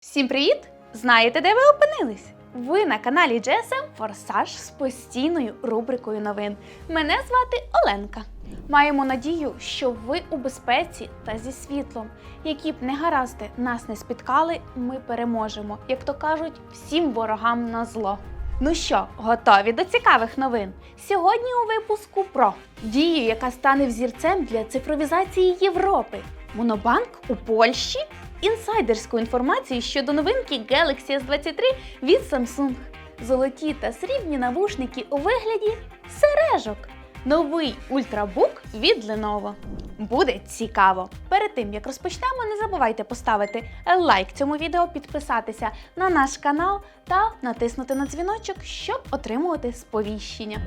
Всім привіт! Знаєте, де ви опинились? Ви на каналі GSM Форсаж з постійною рубрикою новин. Мене звати Оленка. Маємо надію, що ви у безпеці та зі світлом. Які б негаразди нас не спіткали, ми переможемо, як то кажуть, всім ворогам на зло. Ну що, готові до цікавих новин? Сьогодні у випуску про дію, яка стане взірцем для цифровізації Європи. Монобанк у Польщі інсайдерську інформацію щодо новинки Galaxy S23 від Samsung. Золоті та срібні навушники у вигляді сережок. Новий ультрабук від Lenovo. Буде цікаво. Перед тим як розпочнемо, не забувайте поставити лайк цьому відео, підписатися на наш канал та натиснути на дзвіночок, щоб отримувати сповіщення.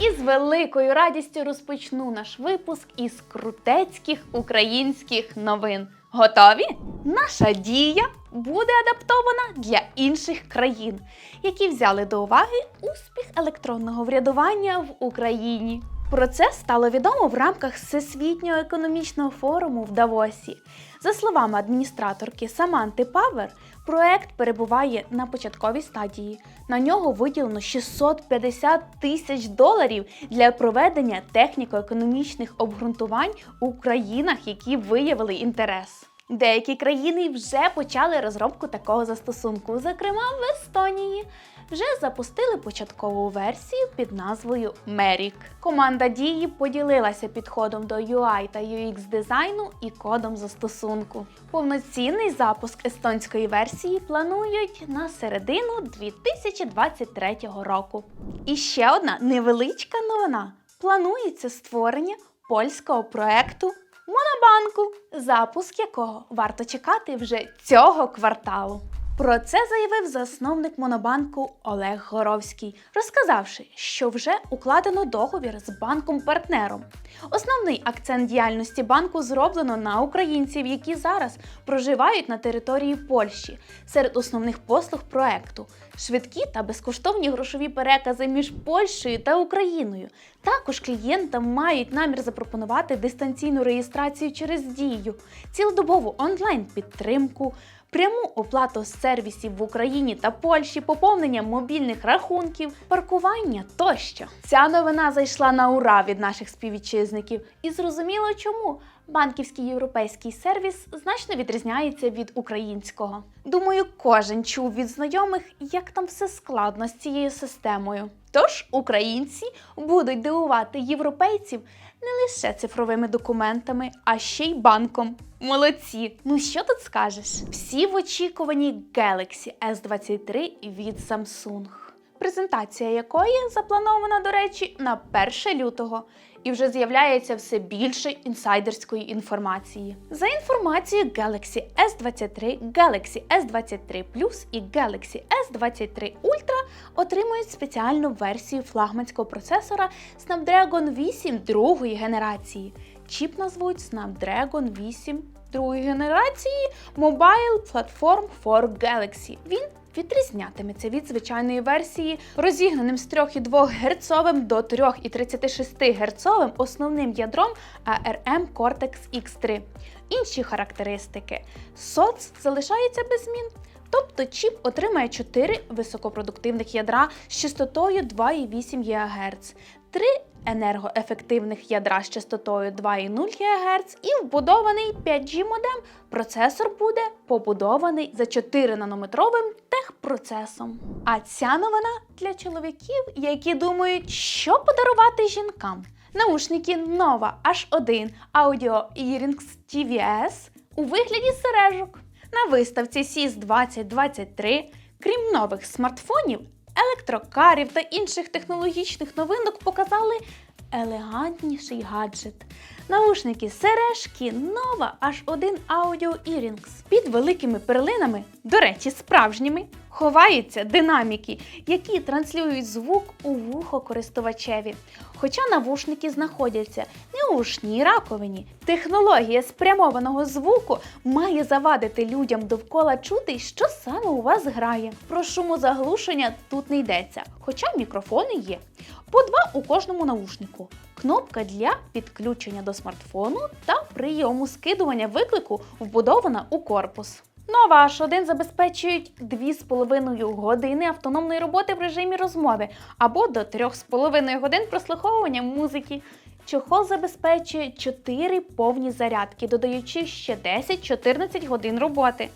І з великою радістю розпочну наш випуск із крутецьких українських новин. Готові? Наша дія буде адаптована для інших країн, які взяли до уваги успіх електронного врядування в Україні. Про це стало відомо в рамках Всесвітнього економічного форуму в Давосі. За словами адміністраторки Саманти Павер, проект перебуває на початковій стадії. На нього виділено 650 тисяч доларів для проведення техніко-економічних обґрунтувань у країнах, які виявили інтерес. Деякі країни вже почали розробку такого застосунку, зокрема в Естонії. Вже запустили початкову версію під назвою Merrick. Команда дії поділилася підходом до UI та UX дизайну і кодом застосунку. Повноцінний запуск естонської версії планують на середину 2023 року. І ще одна невеличка новина: планується створення польського проекту Монобанку, запуск якого варто чекати вже цього кварталу. Про це заявив засновник Монобанку Олег Горовський, розказавши, що вже укладено договір з банком-партнером. Основний акцент діяльності банку зроблено на українців, які зараз проживають на території Польщі. Серед основних послуг проекту швидкі та безкоштовні грошові перекази між Польщею та Україною. Також клієнтам мають намір запропонувати дистанційну реєстрацію через дію, цілодобову онлайн-підтримку, пряму оплату сервісів в Україні та Польщі, поповнення мобільних рахунків, паркування тощо. Ця новина зайшла на ура від наших співвітчизників, і зрозуміло чому. Банківський європейський сервіс значно відрізняється від українського. Думаю, кожен чув від знайомих, як там все складно з цією системою. Тож українці будуть дивувати європейців не лише цифровими документами, а ще й банком. Молодці! Ну що тут скажеш? Всі в очікуванні Galaxy S23 від Samsung. Презентація якої запланована, до речі, на 1 лютого, і вже з'являється все більше інсайдерської інформації. За інформацією Galaxy S23, Galaxy S23 Plus і Galaxy S23 Ultra отримують спеціальну версію флагманського процесора Snapdragon 8 другої генерації. Чіп назвуть Snapdragon 8 другої генерації Mobile Platform for Galaxy. Він відрізнятиметься від звичайної версії розігнаним з 3,2 Гц до 3,36 Гц основним ядром ARM Cortex X3. Інші характеристики. СОЦ залишається без змін. Тобто чіп отримає 4 високопродуктивних ядра з частотою 2,8 ГГц, 3 енергоефективних ядра з частотою 2,0 ГГц і вбудований 5G модем. Процесор буде побудований за 4 нанометровим техпроцесом. А ця новина для чоловіків, які думають, що подарувати жінкам. Наушники Nova H1 Audio Earrings TVS у вигляді сережок. На виставці CIS 2023, крім нових смартфонів, електрокарів та інших технологічних новинок показали елегантніший гаджет. Наушники сережки Nova H1 Audio Earrings. Під великими перлинами, до речі, справжніми, ховаються динаміки, які транслюють звук у вухо користувачеві. Хоча навушники знаходяться не у ушній раковині, технологія спрямованого звуку має завадити людям довкола чути, що саме у вас грає. Про шумозаглушення тут не йдеться, хоча мікрофони є. По два у кожному наушнику. кнопка для підключення до смартфону та прийому скидування виклику вбудована у корпус. Нова H1 забезпечують 2,5 години автономної роботи в режимі розмови або до 3,5 годин прослуховування музики. Чохол забезпечує 4 повні зарядки, додаючи ще 10-14 годин роботи.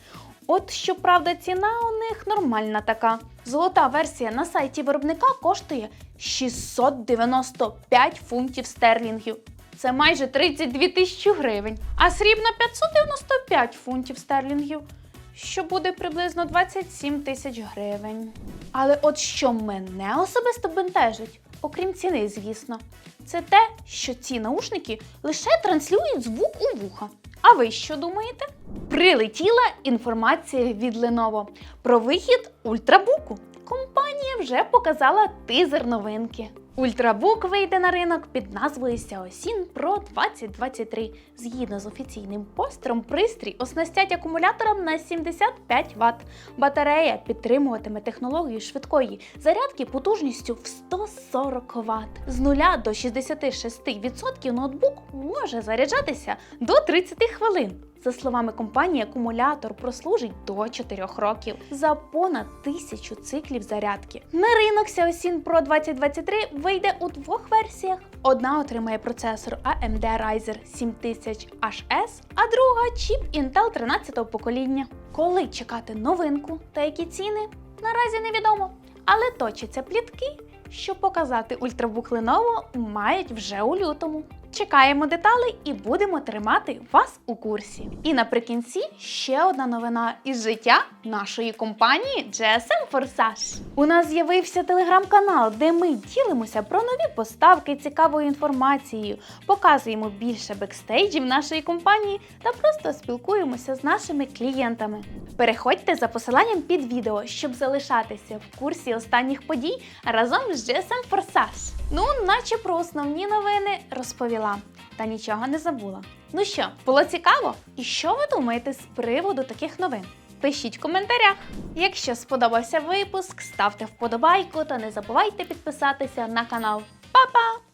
От щоправда, ціна у них нормальна така. Золота версія на сайті виробника коштує 695 фунтів стерлінгів. Це майже 32 тисячі гривень. А срібна 595 фунтів стерлінгів, що буде приблизно 27 тисяч гривень. Але от що мене особисто бентежить, окрім ціни, звісно, це те, що ці наушники лише транслюють звук у вуха. А ви що думаєте? Прилетіла інформація від Lenovo про вихід ультрабуку. Компанія вже показала тизер новинки. Ультрабук вийде на ринок під назвою Xiaosin Pro 2023. Згідно з офіційним постером, пристрій оснастять акумулятором на 75 Вт. Батарея підтримуватиме технологію швидкої зарядки потужністю в 140 Вт. З 0 до 66% ноутбук може заряджатися до 30 хвилин. За словами компанії, акумулятор прослужить до 4 років за понад тисячу циклів зарядки. На ринок Xiaosin Pro 2023 вийде у двох версіях. Одна отримає процесор AMD Ryzen 7000HS, а друга чіп Intel 13 покоління. Коли чекати новинку та які ціни, наразі невідомо. Але точаться плітки, що показати ультрабук Lenovo мають вже у лютому. Чекаємо деталей і будемо тримати вас у курсі. І наприкінці ще одна новина із життя нашої компанії GSM Forsage. У нас з'явився телеграм-канал, де ми ділимося про нові поставки, цікавою інформацією, показуємо більше бекстейджів нашої компанії та просто спілкуємося з нашими клієнтами. Переходьте за посиланням під відео, щоб залишатися в курсі останніх подій разом з GSM Forsage. Ну, наче про основні новини розповіла, та нічого не забула. Ну що, було цікаво? І що ви думаєте з приводу таких новин? Пишіть в коментарях. Якщо сподобався випуск, ставте вподобайку та не забувайте підписатися на канал. Па-па!